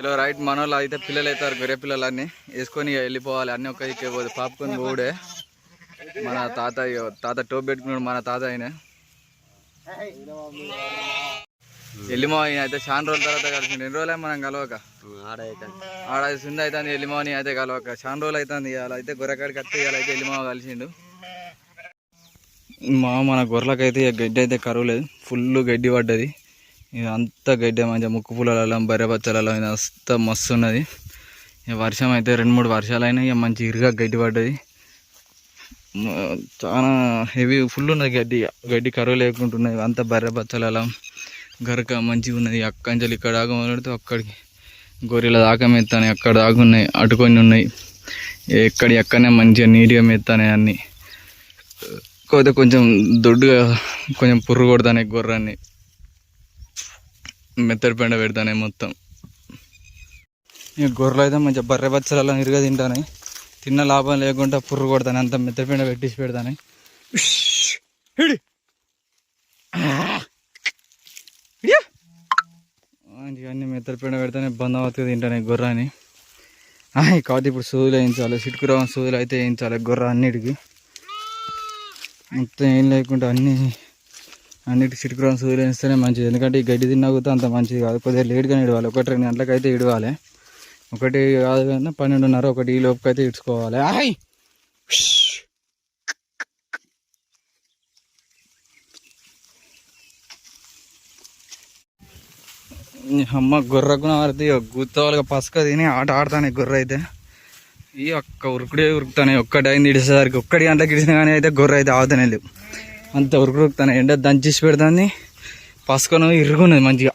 Hello right. మన వాళ్ళు అయితే పిల్లలు అవుతారు గొర్రె పిల్లలు అన్ని వేసుకొని ఇక వెళ్ళిపోవాలి. అన్ని ఒక ఇకపోదు పాపుకొని పోడే మన తాత తాత టోప్ పెట్టుకున్నాడు మన తాత ఆయన. ఎల్లిమో ఆయన అయితే చాలా రోజుల తర్వాత కలిసిండు. ఎన్ని రోజులు మనం కలవక? ఆడ సుంది అవుతుంది ఎల్లిమోని అయితే కలవక. చాలా రోజులు అవుతుంది ఇవాళ. అయితే గొర్రెకాడికి వస్తే ఇవాళ అయితే ఎల్లిమో కలిసిండు. మా మన గొర్రెలకైతే ఇక గడ్డి అయితే కరువు లేదు. ఫుల్ గడ్డి పడ్డది. ఇక అంతా గడ్డి మంచిగా ముక్కు పుల్లలలో బర్రె అంతా మస్తు ఉన్నది. ఇక వర్షం అయితే రెండు మూడు వర్షాలు అయినా ఇక మంచి ఇరుగా గడ్డి పడ్డది. చాలా హెవీ ఫుల్ ఉన్నది గడ్డి గడ్డి కరువు లేకుంటున్నది అంతా బర్రెబచ్చలలో గరక మంచిగా ఉన్నది. అక్కంచెలు ఇక్కడ దాకా మొదలెడితే అక్కడికి గొర్రెల దాకా మెత్తాయి అక్కడ దాకా ఉన్నాయి. అటుకొని ఉన్నాయి. ఎక్కడి ఎక్కడనే మంచిగా నీట్గా మెత్తాయి అన్నీ. కాకపోతే కొంచెం దొడ్డుగా కొంచెం పుర్రు కొడతానే గొర్రాన్ని మెత్తడి పెండ పెడతానే మొత్తం. ఇక గొర్రెలు అయితే మంచిగా బర్రె బచ్చలలో ఇరుగా తింటానే తిన్న లాభం లేకుండా పుర్రు కొడతానే అంత మెత్తడి పెండ పెట్టేసి పెడతానే అన్ని మెత్తడి పెండ పెడతానే బందవత్తుగా తింటానే గొర్రాని. ఆయ్ కాదు ఇప్పుడు సూదులు వేయించాలి. సిట్టుకురావం సూదులు అయితే వేయించాలి గొర్రె అన్నిటికీ. మొత్తం ఏం లేకుండా అన్ని అన్నిటి చిరుకురాని సూర్యులు వేస్తేనే మంచిది. ఎందుకంటే ఈ గడ్డి తిన్నా కూడా అంత మంచిది కాదు. కొద్దిగా లేట్గా ఇడవాలి. ఒకటి రెండు గంటలకు అయితే ఇడవాలి. ఒకటి కాదు కానీ పన్నెండున్నర ఒకటి ఈ లోపుకి అయితే ఇడ్చుకోవాలి. ఆయ్! అమ్మ గుర్రకు ఆడితే గుత్తవాళ్ళగా పసుక తిని ఆట ఆడతాను గొర్రె అయితే. ఈ ఒక్క ఉరుకుడే ఉరుకుతానే. ఒక్కటి అయింది ఇడిసేసరికి. ఒక్కటి గంటలకు ఇడిసిన కానీ అయితే గొర్రె అయితే ఆగుతానే లేవు. అంత ఉరుకుడు ఎండ దంచేసి పెడతాన్ని పసుకొని ఇరుగున్నది మంచిగా.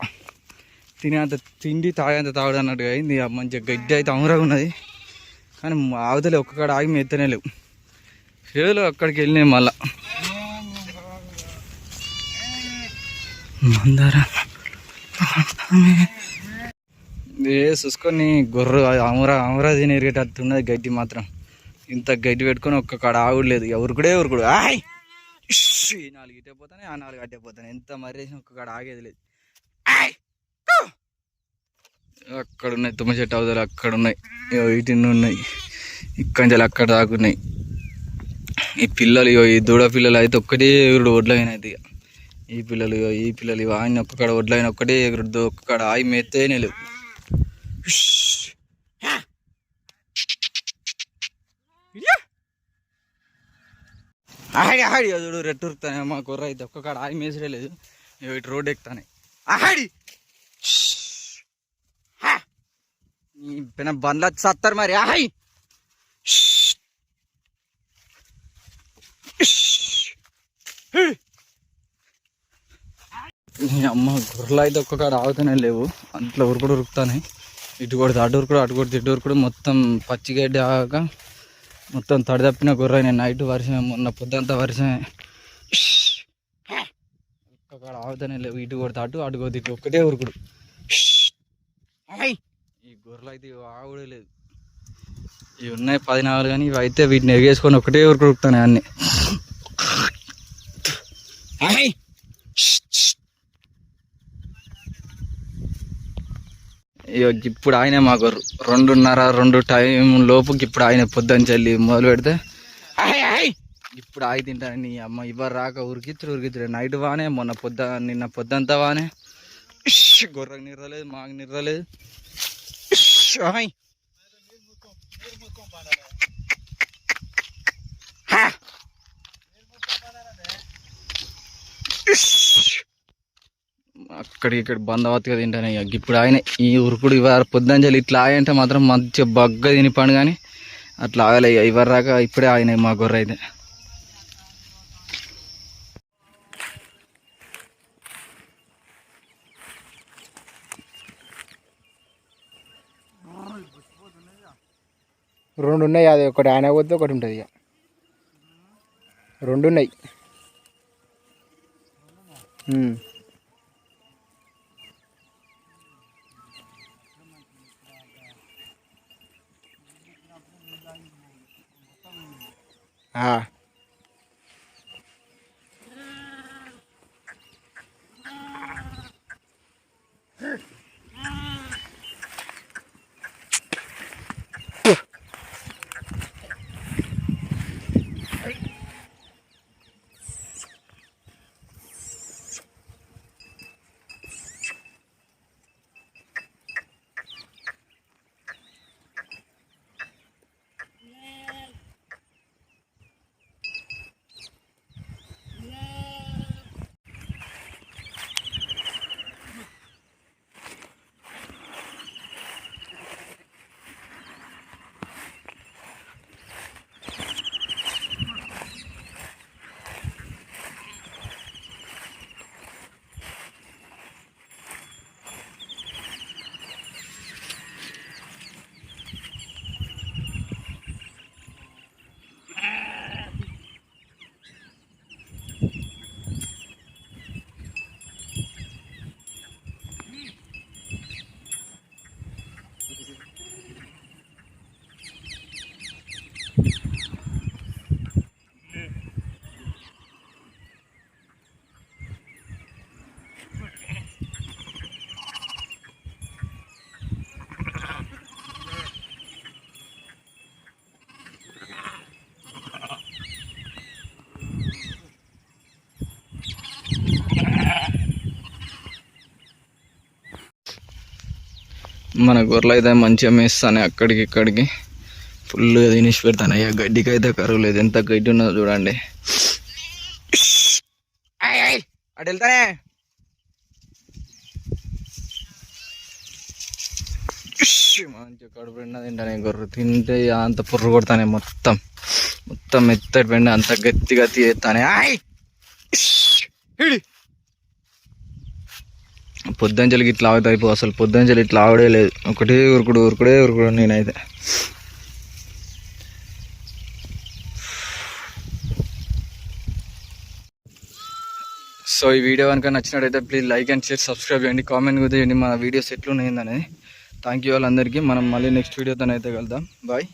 తినే అంత తిండి తాగేంత తాగుడు అన్నట్టుగా అయింది. మంచిగా గడ్డి అయితే అమరగా ఉన్నది. కానీ ఆవుతలే ఒక్కకాడ ఆగి మెత్తనే లేవు. ఏదో అక్కడికి వెళ్ళినాయి మళ్ళా. మందారా. ఏ చూసుకొని గొర్రె అమర అమరా తిని ఉన్నది గడ్డి మాత్రం. ఇంత గడ్డి పెట్టుకొని ఒక్క కాడ ఆవుడు లేదు. ఉరుకుడే ఉరుకుడు ఆయ్! ఈ నాలుగు ఇటే పోతానే ఆ నాలుగు అట్టే పోతాను. ఎంత మరేసిన ఒక్కడ ఆగేది లేదు. అక్కడ ఉన్నాయి తుమ్మ చెట్టు అవతలు అక్కడ ఉన్నాయి ఇగో ఇటు ఉన్నాయి. ఇక్కడి నుంచి అక్కడ దాకా ఉన్నాయి. ఈ పిల్లలు ఇగో ఈ దూడ పిల్లలు అయితే ఒక్కటే ఎగురుడు వడ్లైనది ఈ పిల్లలు ఇగో ఈ పిల్లలు ఇవి ఆయన ఒక్కకాడ వడ్లైన ఒక్కటే ఎగురుడు ఒక్కకాడ ఆయి మెత్తేనే లేవు. ఆడి ఆడి చూడు రెట్టు ఉరుకుతానే మా కుర్ర అయితే ఒక్క ఆగి ఆయి మేసడే లేదు ఇటు రోడ్ ఎక్కుతానే. ఆడి ఈ పిన బండ్ల సత్తారు మరి ఆహై అమ్మ గుర్రలు అయితే ఒక్క కాడ ఆగుతూనే లేవు. అంట్లో ఉరుకుడు ఉరుకుతానే. ఇటు కూడా అటు ఉరుకుడు అటు కూడా తిట్టు ఉరుకుడు మొత్తం పచ్చిగడ్డి ఆగాక మొత్తం తడిదప్పిన గొర్రె నేను నైట్ వర్షం మొన్న పొద్దంతా వర్షమే ఒక్కడ కాడ లేవు ఇటు కొడితే అటు అటు కొడితే ఇటు ఒక్కటే ఉరుకుడు ఈ గొర్రెలు అయితే ఇవి ఆగుడే లేదు ఇవి ఉన్నాయి పది నాలుగు కానీ ఇవి అయితే వీటిని ఎగేసుకొని ఒకటే ఉరుకుడుకుతాను ఉరుకుతాయి అన్ని. ఇప్పుడు ఆయనే మాకు రెండున్నర రెండు టైం లోపు ఇప్పుడు ఆయన పొద్దున్న చల్లి మొదలు పెడితే ఇప్పుడు ఆగి తింటాను నీ అమ్మ ఇవ్వరు రాక ఉరికిత్తురు ఉరికిత్తురు. నైట్ వానే మొన్న పొద్దు నిన్న పొద్దంతా వానే. గొర్రెకు నిర్రలేదు మాకు నిర్రలేదు అక్కడికి ఇక్కడ బందవత్తుగా తింటానే ఇక. ఇప్పుడు ఆయన ఈ ఉరుకుడు ఇవాళ పొద్దుంజలు ఇట్లా ఆయంటే మాత్రం మంచిగా బగ్గ తిని పండు కానీ అట్లా ఆగలే ఇక. ఇవ్వరు రాక ఇప్పుడే ఆయన మా గొర్రె అయితే. రెండు ఉన్నాయి అది ఒకటి ఆయన పోతే ఒకటి ఉంటుంది ఇక. రెండు ఉన్నాయి Ah. మన గొర్రెలు అయితే మంచిగా మేస్తానే అక్కడికి ఇక్కడికి ఫుల్గా తినేసి పెడతాను అయ్యా గడ్డికి అయితే కరువు లేదు ఎంత గడ్డి ఉన్నదో చూడండి అటు వెళ్తానే మంచిగా కడుపు నిండా తింటానే గొర్రె తింటే అంత పుర్రు కొడతానే మొత్తం మొత్తం మెత్తటి పెండ అంత గట్టి గట్టి చేస్తానే ఆయ్ పొద్దంజలికి ఇట్లా ఆగుతా అయిపో అసలు పొద్దంజలి ఇట్లా ఆవడే లేదు. ఒకటే ఉరుకుడు ఉరుకుడే ఉరుకుడు నేనైతే. సో ఈ వీడియో కనుక నచ్చినట్టయితే please like and share subscribe చేయండి. కామెంట్ కూడా చేయండి. మన వీడియోస్ ఎట్లున్నాయిందనేది థ్యాంక్ యూ వాళ్ళందరికీ మనం మళ్ళీ నెక్స్ట్ వీడియోతోనైతే అయితే కలుద్దాం. బాయ్